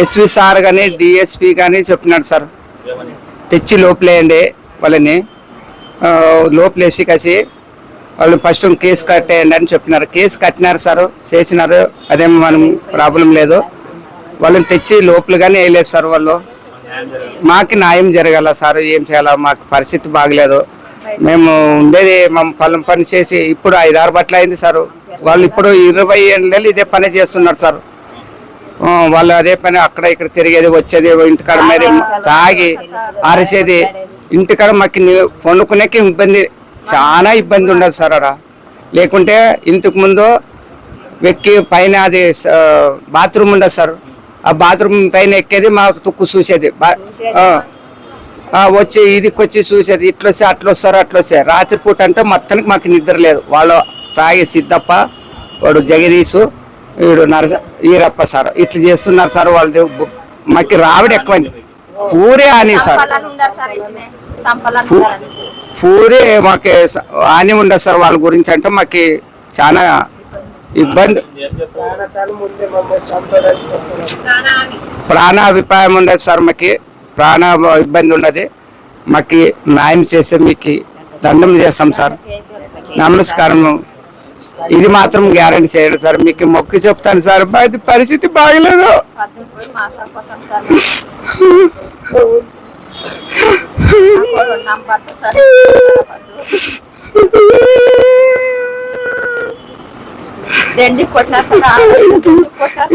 SV sir కానీ DSP కానీ చెప్పినాడు సార్. తెచ్చి లోపలేయండి వాళ్ళని. లోపలేసి కసి వాళ్ళు ఫస్ట్ కేసు కట్టేయండి అని చెప్పినారు. కేసు కట్టినారు సార్ చేసినారు. అదేం మనం ప్రాబ్లం లేదు. వాళ్ళని తెచ్చి లోపల కానీ వేయలేదు సార్ వాళ్ళు. మాకు న్యాయం జరగాల సార్ ఏం చేయాలా? మాకు పరిస్థితి బాగలేదు. మేము ఉండేది మా పొలం పని చేసి ఇప్పుడు ఐదారు బట్టలు అయింది సార్. వాళ్ళు ఇప్పుడు ఇరవై ఏళ్ళు ఇదే పని చేస్తున్నారు సార్. వాళ్ళు అదే పని అక్కడ ఇక్కడ తిరిగేది వచ్చేది ఇంటికాడ మరి తాగి అరిసేది. ఇంటికాడ మాకు వండుకునేకి ఇబ్బంది చాలా ఇబ్బంది ఉండదు సార్ అక్కడ లేకుంటే ఇంతకు ముందు వెక్కి పైన అది బాత్రూమ్ ఉండదు సార్. ఆ బాత్రూమ్ పైన ఎక్కేది మాకు తుక్కు చూసేది. వచ్చి ఇదికి వచ్చి చూసేది. ఇట్లా వస్తే అట్లా వస్తారు అట్లా వస్తే. రాత్రిపూట అంటే మొత్తానికి మాకు నిద్ర లేదు. వాళ్ళు తాగి సిద్ధప్ప వాడు జగదీశు వీడు నరస ఈరప్ప సార్. ఇట్లా చేస్తున్నారు సార్ వాళ్ళు మాకు రావిడ ఎక్కువైంది. పూరే అని సార్. పూరే మాకు హాని ఉండదు సార్ వాళ్ళ గురించి అంటే మాకు చాలా ఇబ్బంది. ప్రాణాభిప్రాయం ఉండదు సార్ మాకు. ప్రాణ ఇబ్బంది ఉండదు. మాకు న్యాయం చేసే మీకు దండం చేస్తాం సార్. నమస్కారం ఇది మాత్రం గ్యారంటీ చేయండి సార్. మీకు మొక్కి చెప్తాను సార్. అది పరిస్థితి బాగలేదు.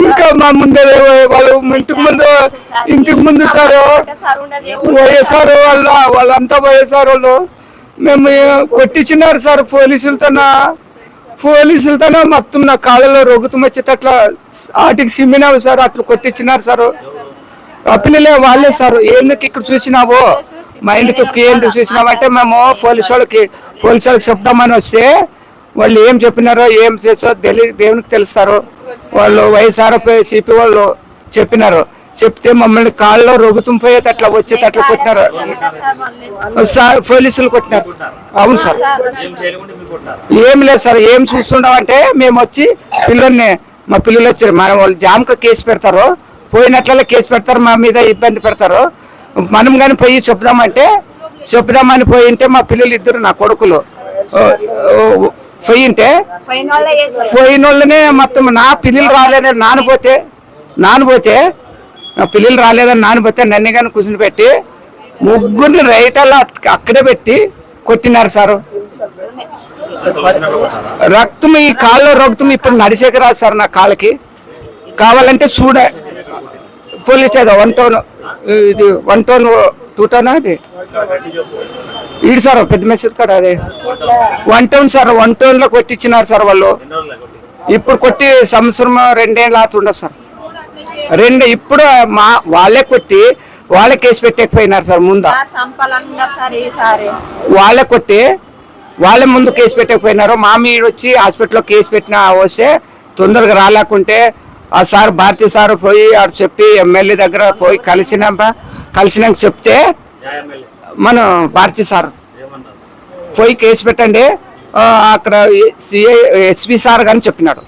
ఇంకా మా ముందే వాళ్ళు ఇంటికి ముందు ఇంటికి ముందు సార్ వైఎస్ఆర్ వాళ్ళ వాళ్ళంతా వైఎస్ఆర్ వాళ్ళు. మేము కొట్టించినారు సార్ పోలీసులతో పోలీసులతోనే మొత్తం నా కాళ్ళలో రొగుతం వచ్చేటట్లా ఆటికి సిమ్మినావు సార్ అట్లా కొట్టించినారు సార్. ఆ పిల్లలే వాళ్ళే సార్. ఎందుకు ఇక్కడ చూసినావు? మా ఇంటికి ఎందుకు చూసినావంటే మేము పోలీసు వాళ్ళకి పోలీసు వాళ్ళకి చెప్దామని వస్తే వాళ్ళు ఏం చెప్పినారో ఏం చేసో తెలి దేవునికి తెలుస్తారు. వాళ్ళు వైఎస్ఆర్ఎఫ్ సిపి వాళ్ళు చెప్పినారు. చెప్తే మమ్మల్ని కాళ్ళలో రొగుతం పోయేటట్లా వచ్చేటట్లు కొట్టినారు. సార్ పోలీసులు కొట్టినారు. అవును సార్. ఏం లేదు సార్ ఏం చూస్తుండవు అంటే మేము వచ్చి పిల్లల్ని మా పిల్లలు వచ్చారు. మన వాళ్ళు జామక కేసు పెడతారు. పోయినట్ల కేసు పెడతారు మా మీద ఇబ్బంది పెడతారు. మనం కానీ పోయి చెప్దామంటే చెప్దామని పోయింటే మా పిల్లలు ఇద్దరు నా కొడుకులు. ఓ, పోయింటే పోయిన వాళ్ళనే మొత్తం నా పిల్లలు రాలేదని నానపోతే నానపోతే పిల్లలు రాలేదని నానపోతే నన్ను కానీ కూర్చుని పెట్టి ముగ్గురిని రైటల్లో అక్కడే పెట్టి కొట్టినారు సారు. రక్తం ఈ కాళ్ళలో రక్తం ఇప్పుడు నడిచేకి రాదు సార్ నా కాళ్ళకి. కావాలంటే చూడ పోలీస్ ఏదో వన్ టోన్ ఇది వన్ టోన్ టూ టోన్ అది? ఈడు సార్ పెద్ద మెసేజ్ కాదు అది. వన్ టౌన్ సార్ వన్ టౌన్లో కొట్టించినారు సార్ వాళ్ళు. ఇప్పుడు కొట్టి సంవత్సరం రెండేళ్ళు అవుతుండదు సార్. రెండు ఇప్పుడు మా వాళ్ళే కొట్టి వాళ్ళే కేసు పెట్టకపోయినారు సార్ ముందా. వాళ్ళే కొట్టి వాళ్ళే ముందు కేసు పెట్టకపోయినారు. మా మీద వచ్చి హాస్పిటల్లో కేసు పెట్టిన వస్తే తొందరగా రాలేకుంటే ఆ సార్ భారతీ సార్ పోయి ఆడు చెప్పి ఎమ్మెల్యే దగ్గర పోయి కలిసినాక కలిసినాక చెప్తే మన భారతీ సార్ పోయి కేసు పెట్టండి. అక్కడ సిఐ ఎస్పీ సార్ కానీ చెప్పినాడు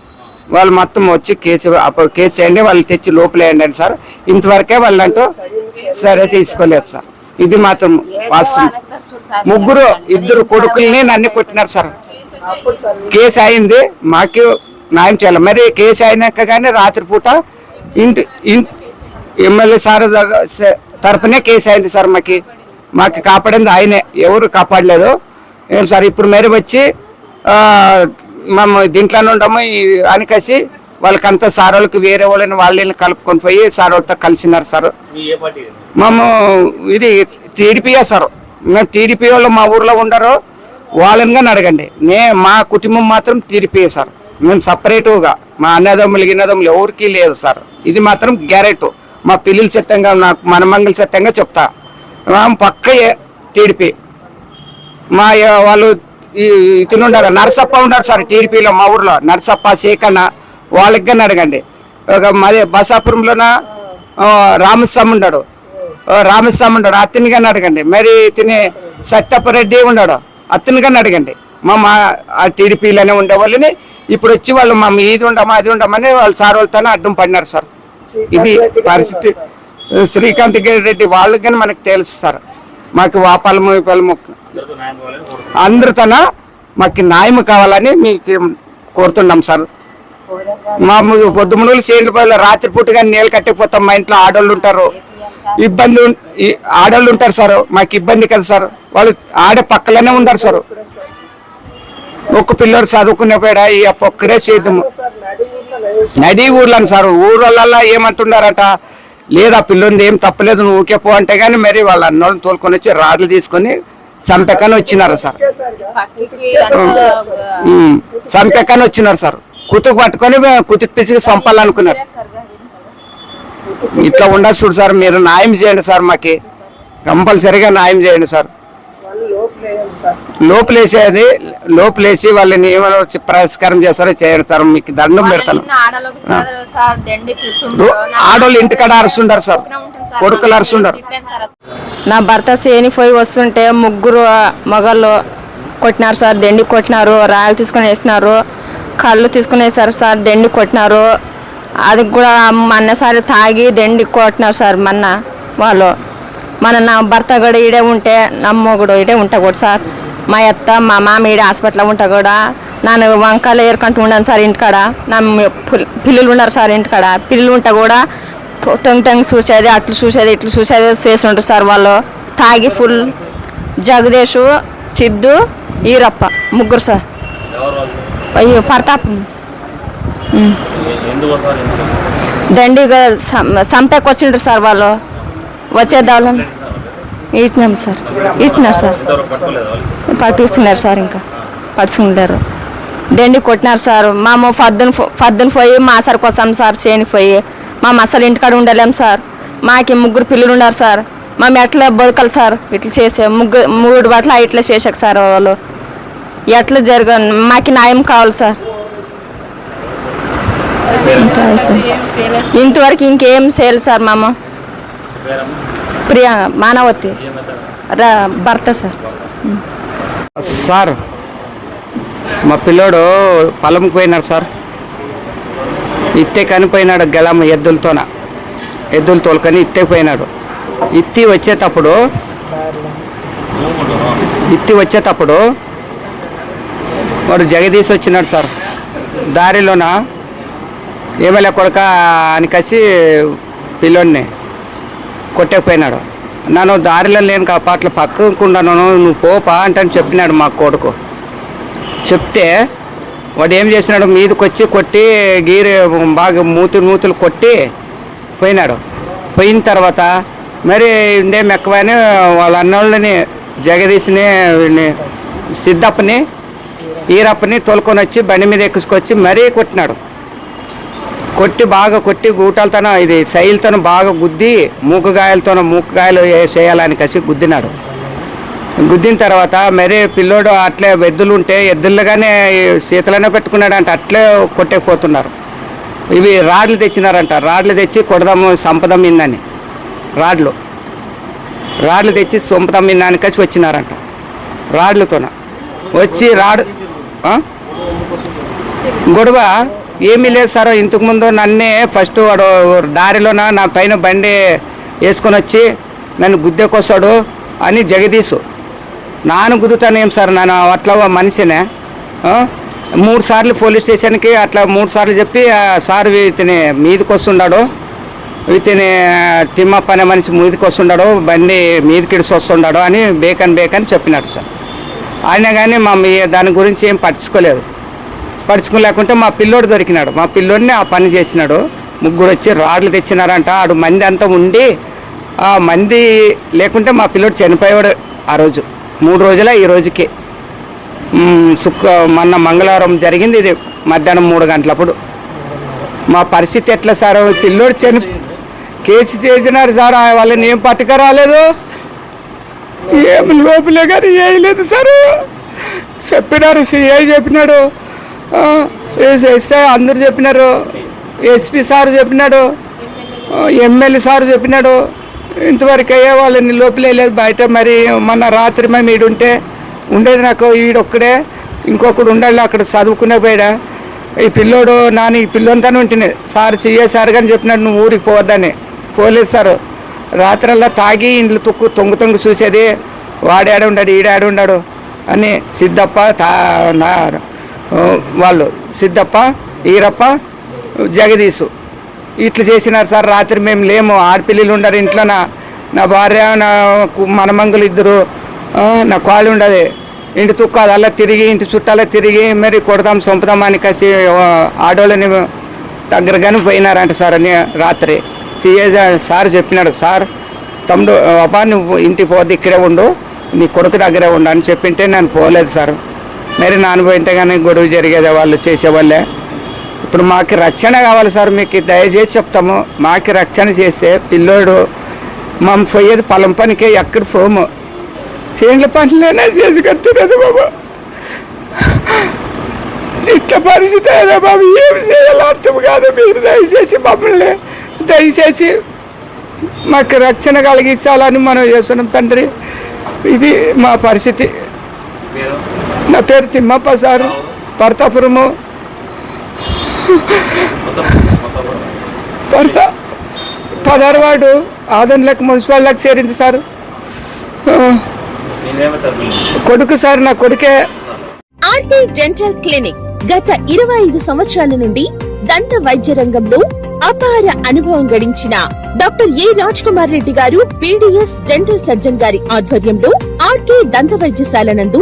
వాళ్ళు మొత్తం వచ్చి కేసు అప్పుడు కేసు చేయండి వాళ్ళు తెచ్చి లోపలేయండి సార్. ఇంతవరకే వాళ్ళంటూ సరే తీసుకోలేదు సార్. ఇది మాత్రం వాస్తవం. ముగ్గురు ఇద్దరు కొడుకుల్ని నన్ను కొట్టినారు సార్. కేసు అయింది మాకు న్యాయం చేయాలి. మరి కేసు అయినాక కానీ రాత్రిపూట ఇంటి ఎమ్మెల్యే సార్ తరఫునే తరపునే కేసు అయింది సార్ మాకి. మాకు కాపాడింది ఆయనే. ఎవరు కాపాడలేదు. ఏం సార్ ఇప్పుడు మరి వచ్చి మేము దీంట్లోనే ఉండము ఈ అనికసి వాళ్ళకంతా సార్ వాళ్ళకి వేరే వాళ్ళని వాళ్ళని కలుపుకొని పోయి సార్ వాళ్ళతో కలిసినారు సార్. మేము ఇది టీడీపీయే సార్. మేము టీడీపీ వాళ్ళు మా ఊర్లో ఉండరు వాళ్ళని కానీ అడగండి. నే మా కుటుంబం మాత్రం టీడీపీ సార్. మేము సపరేటుగా మా అన్నదమ్ములు గిన్నదమ్ములు ఎవరికి లేదు సార్. ఇది మాత్రం గ్యారెంట్. మా పిల్లలు సత్యంగా నాకు మనమంగళ సత్యంగా చెప్తా. మేము పక్క టీడీపీ. మా వాళ్ళు ఇతను ఉన్నారు నరసప్ప ఉన్నారు సార్ టీడీపీలో మా ఊర్లో. నరసప్ప శేఖన్న వాళ్ళకి కానీ అడగండి. ఒక మాది బసాపురంలోన? రామస్వామి ఉన్నాడు. రామస్వామి ఉన్నాడు. అతని కానీ అడగండి. మరి తిని సత్యపరెడ్డి ఉన్నాడు. అతని కానీ అడగండి. మా మా ఆ టీడీపీలోనే ఉండే వాళ్ళని. ఇప్పుడు వచ్చి వాళ్ళు మా ఇది ఉండమా అది ఉండమని వాళ్ళు సార్ వాళ్ళతోనే అడ్డం పడినారు సార్. ఇది పరిస్థితి. శ్రీకాంత్ రెడ్డి వాళ్ళు కానీ మనకు తెలుసు సార్. మాకు వాపాలము విపాలము అందరితోన మాకు న్యాయం కావాలని మీకు కోరుతున్నాం సార్. మా పొద్దుమూలు సేంద్రపాయలు రాత్రిపూట కానీ నీళ్ళు కట్టకపోతాం మా ఇంట్లో ఆడోళ్ళు ఉంటారు. ఇబ్బంది ఆడోళ్ళు ఉంటారు సార్ మాకు ఇబ్బంది కదా సార్. వాళ్ళు ఆడ పక్కలోనే ఉంటారు సార్. ఒక్క పిల్లడు చదువుకునే పేడ ఈ అప్ప ఒక్కడే చేద్దాము. నడి ఊర్లను సార్ ఊర్లలో ఏమంటున్నారట? లేదా పిల్లంది ఏం తప్పలేదు నువ్వు ఊకే పో అంటే కానీ మరి వాళ్ళ అన్నోళ్ళని తోలుకొని వచ్చి రాడ్లు తీసుకొని చంపెక్కని వచ్చినారు సార్. చంపెక్కని వచ్చినారు సార్. కుతుకు పట్టుకొని కుతుకు పిసికి చంపాలనుకున్నారు. ఇట్లా ఉండదు చూడు సార్ మీరు న్యాయం చేయండి సార్ మాకి. కంపల్సరీగా న్యాయం చేయండి సార్. లోపలేసేది లోపలేసి వాళ్ళని ఏమైనా వచ్చి పరిష్కారం చేస్తారో సార్ మీకు దండం పెడతాను. ఆడోళ్ళు ఇంటికాడ అరుస్తుంటారు సార్. కొడుకులు అరుస్తుంటారు నా భర్త సేనిపోయి వస్తుంటే ముగ్గురు మగళ్ళు కొట్టినారు సార్ దెండి కొట్టినారు రాయలు తీసుకొని వేసినారు కళ్ళు తీసుకొని వేసారు సార్ దెండి కొట్టినారు. అది కూడా మొన్నసారి తాగి దెండి కొట్టినారు సార్ మొన్న వాళ్ళు. మన నా భర్త కూడా ఈడే ఉంటే నా మొగుడు ఈడే ఉంటా కూడా సార్. మా అత్త మా మామ ఈడే హాస్పిటల్లో ఉంటా కూడా. నన్ను వంకాయలు ఏరుకుంటూ ఉన్నాను సార్ ఇంటికాడ. నా పిల్- పిల్లలు ఉన్నారు సార్ ఇంటికాడ. పిల్లలు ఉంటే కూడా టంగ్ టంగ్ చూసేది అట్లు చూసేది ఇట్లు చూసేది చేసి ఉంటారు సార్ వాళ్ళు. తాగి ఫుల్ జగదీష్ సిద్ధు ఈరప్ప ముగ్గురు సార్. అయ్యో ప్రతాప్. దండిగా సంపేకి వచ్చిండ్రు సార్ వాళ్ళు. వచ్చేద్దాం ఇచ్చినాం సార్. ఇస్తున్నారు సార్. పట్టుకుస్తున్నారు సార్ ఇంకా. పట్టుకుంటారు దండి కొట్టినారు సార్. మేము పద్దున పద్దున పోయి మా సరికి వస్తాం సార్ చేనికి పోయి మేము అసలు ఇంటికాడ ఉండలేం సార్. మాకి ముగ్గురు పిల్లలు ఉన్నారు సార్. మేము ఎట్లా బతకాలి సార్? ఇట్లా చేసే ముగ్గురు మూడు బట్ల ఇట్లా చేసాక సార్ వాళ్ళు. ఎట్లా జరగ మాకి న్యాయం కావాలి సార్. ఇంతవరకు ఇంకేం చేయాలి సార్ మామ ప్రియా మానవతి. భర్త సార్. సార్ మా పిల్లోడు పొలంకి పోయినాడు సార్. ఇత్తే కనిపోయినాడు గెలమ్మ ఎద్దులతోన. ఎద్దులు తోలుకొని ఇత్తే పోయినాడు. ఇత్తి వచ్చేటప్పుడు ఇత్తి వచ్చేటప్పుడు వాడు జగదీశ్ వచ్చినాడు సార్. దారిలోన ఏమలే కొడక అని కసి పిల్లోడిని కొట్టకపోయినాడు. నన్ను దారిలో లేను కాపాట్ల పక్కకున్నాను నువ్వు పోపా అంటే చెప్పినాడు మా కొడుకు. చెప్తే వాడు ఏం చేసినాడు? మీదకి వచ్చి కొట్టి గీరు బాగా మూతులు మూతులు కొట్టి పోయినాడు. పోయిన తర్వాత మరి ఇండే మెక్కవని వాళ్ళ అన్నోళ్ళని జగదీశ్ని వీడిని సిద్ధప్పని ఈరప్పని తోలుకొని వచ్చి బండి మీద ఎక్కించుకొచ్చి మరీ కొట్టినాడు. కొట్టి బాగా కొట్టి గూటాలతోన ఇది శైలితోన బాగా గుద్ది మూకగాయలతో మూకగాయలు చేయాలని కసి గుద్దినాడు. గుద్దిన తర్వాత మరి పిల్లోడు అట్లే ఎద్దులు ఉంటే ఎద్దులుగానే శీతలనే పెట్టుకున్నాడంట అట్లే కొట్టేపోతున్నారు. ఇవి రాడ్లు తెచ్చినారంట రాడ్లు తెచ్చి కొడదాము సంపదం ఇందని రాడ్లు. రాడ్లు తెచ్చి సొంపదం ఇందని కలిసి వచ్చినారంట రాడ్లతోన. వచ్చి రాడు గొడవ ఏమీ లేదు సార్ ఇంతకుముందు నన్నే ఫస్ట్ వాడు దారిలోన నా పైన బండి వేసుకొని వచ్చి నన్ను గుద్దెకొస్తాడు అని జగదీశు. నాను గుద్దుతానేం సార్ నన్ను అట్లా ఓ మనిషినే. మూడు సార్లు పోలీస్ స్టేషన్కి అట్లా మూడు సార్లు చెప్పి సార్ ఇతని మీదకి వస్తున్నాడు ఇతని తిమ్మప్ప అనే మనిషి మీదకి వస్తున్నాడు బండి మీదకి ఇడిసి వస్తున్నాడు అని బేకన్ బేకన్ చెప్పినాడు సార్. అయినా కానీ మా దాని గురించి ఏం పట్టించుకోలేదు. పడుచుకోలేకుంటే మా పిల్లోడు దొరికినాడు. మా పిల్లోడిని ఆ పని చేసినాడు. ముగ్గురు వచ్చి రాడ్లు తెచ్చినారంట. ఆడు మంది అంతా ఉండి ఆ మంది లేకుంటే మా పిల్లోడు చనిపోయాడు ఆ రోజు. మూడు రోజుల ఈ రోజుకి. మ్, శుక్ర మొన్న మంగళవారం జరిగింది ఇది. మధ్యాహ్నం మూడు గంటలప్పుడు. మా పరిస్థితి ఎట్లా సార్? పిల్లోడు చని కేసు చేసినారు సార్. వాళ్ళని ఏం పట్టుకరాలేదు రాలేదు? ఏమి లోపలే కానీ ఏం లేదు సార్. చెప్పినారు సిఐ చెప్పినాడు. ఎస్ఐ అందరు చెప్పినారు. ఎస్పి సార్ చెప్పినాడు. ఎమ్మెల్యే సార్ చెప్పినాడు. ఇంతవరకు అయ్యే వాళ్ళని లోపలేదు బయట మరి మొన్న రాత్రి మేము ఈడుంటే ఉండేది నాకు ఈడొక్కడే. ఇంకొకడు ఉండాలి అక్కడ చదువుకునే పోయాడా. ఈ పిల్లోడు నాని ఈ పిల్లోనితోనే ఉంటున్నాయి. సార్ సీఏ సార్ కానీ చెప్పినాడు నువ్వు ఊరికి పోవద్దని. Police sir. రాత్రల్లా తాగి ఇండ్లు తొక్కు తొంగు తొంగు చూసేది. వాడాడు ఉన్నాడు ఈడాడు ఉన్నాడు అని సిద్ధప్ప తా నా వాళ్ళు సిద్ధప్ప ఈరప్ప జగదీశు. ఇట్లు చేసినారు సార్ రాత్రి మేము లేము. ఆడపిల్లలు ఉండరు ఇంట్లో. నా నా భార్య నా మనమంగులు ఇద్దరు. నా కాళ్ళు ఉండదు. ఇంటి తుక్కాదు అలా తిరిగి ఇంటి చుట్టాల తిరిగి మరి కొడదాం చంపుదాం అని కసి ఆడవాళ్ళని ఆడోళ్ళని దగ్గరగానే పోయినారంట సార్ అని రాత్రి. సిఏ సార్ చెప్పినాడు సార్ తమ్ముడు అబ్బా నువ్వు ఇంటికి పోద్ది ఇక్కడే ఉండు. నీ కొడుకు దగ్గరే ఉండు అని చెప్పింటే నేను పోలేదు సార్. మరి నాన్నపోయింటే కానీ గొడవ జరిగేదే వాళ్ళు చేసేవాళ్ళే. ఇప్పుడు మాకు రక్షణ కావాలి సార్ మీకు దయచేసి చెప్తాము. మాకు రక్షణ చేస్తే పిల్లోడు మనం పోయేది పొలం పనికి ఎక్కడ పోము. చేనుల పనులైనా చేసి కడుతున్నది బాబా. ఇట్లా పరిస్థితి అయినా బాబు ఏం చేయాలో అర్థం కాదు. మీరు దయచేసి మమ్మల్ని దయచేసి మాకు రక్షణ కలిగించాలని మనం చేస్తున్నాం తండ్రి. ఇది మా పరిస్థితి. నా పేరు తిమ్మప్ప సారు. భర్తాపురము భర్త పదార్వాడు పర్త పదహారు వార్డు చేరింది సార్. కొడుకు సార్ నా కొడుకే. ఆర్టీ డెంటల్ క్లినిక్ గత ఇరవై ఐదు సంవత్సరాల నుండి దంత వైద్య రంగంలో అపార అనుభవం గడించిన doctor A Raj Kumar Reddy garu PDS dental surgeon గారి ఆధ్వర్యంలో ఆర్కే దంత వైద్యశాల నందు